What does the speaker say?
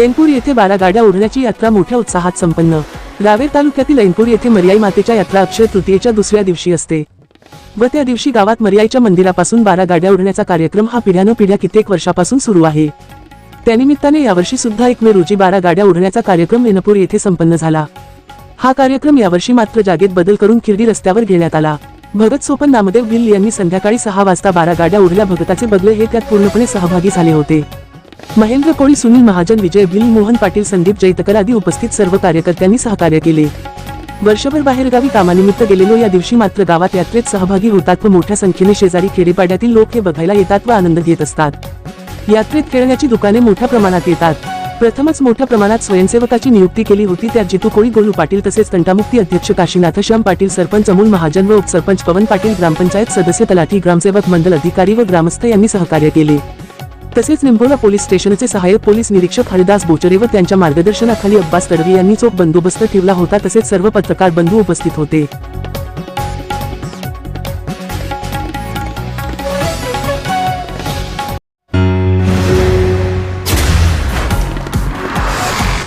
ऐनपूर येथे बारा गाड्या ओढण्याची यात्रा मोठ्या उत्साहात संपन्न. रावेर तालुक्यातील ऐनपूर येथे मर्याई मातेच्या यात्रा अक्षय तृतीयेच्या दुसऱ्या दिवशी असते. व त्या दिवशी गावात मर्याईच्या मंदिरापासून बारा गाड्या ओढण्याचा कार्यक्रम हा पिढ्यानपिढ्या कित्येक वर्षापासून सुरू आहे. त्यानिमित्ताने यावर्षी सुद्धा एक मे रोजी बारा गाड्या ओढण्याचा कार्यक्रम ऐनपूर येथे संपन्न झाला. हा कार्यक्रम यावर्षी मात्र जागेत बदल करून खिर्डी रस्त्यावर घेण्यात आला. भगत सोपन नामदेव गिल यांनी संध्याकाळी सहा वाजता बारा गाड्या ओढल्या भगताचे बदले हे त्यात पूर्णपणे सहभागी झाले होते. महेंद्र कोळी सुनील महाजन विजय भिल मोहन पाटील संदीप जैतकर आदी उपस्थित सर्व कार्यकर्त्यांनी सहकार्य केले. वर्षभर बाहेरगावी कामानिमित्त गेलेलो या दिवशी मात्र गावात यात्रेत सहभागी होतात व मोठ्या संख्येने शेजारी खेडेपाड्यातील लोक हे बघायला येतात व आनंद घेत असतात. यात्रेत खेळण्याची दुकाने मोठ्या प्रमाणात येतात. प्रथमच मोठ्या प्रमाणात स्वयंसेवकाची नियुक्ती केली होती त्यात जितू कोळी गोलू पाटील तसेच तंटामुक्ती अध्यक्ष काशीनाथ श्याम पाटील सरपंच अमोल महाजन व उपसरपंच पवन पाटील ग्रामपंचायत सदस्य तलाठी ग्रामसेवक मंडल अधिकारी व ग्रामस्थ यांनी सहकार्य केले. तसेच निंबोला पोलीस स्टेशनचे सहाय्यक पोलीस निरीक्षक हरिदास बोचरे व त्यांच्या मार्गदर्शनाखाली अब्बास तडवी यांनी चोख बंदोबस्त ठेवला होता तसेच सर्व पत्रकार बंधू उपस्थित होते.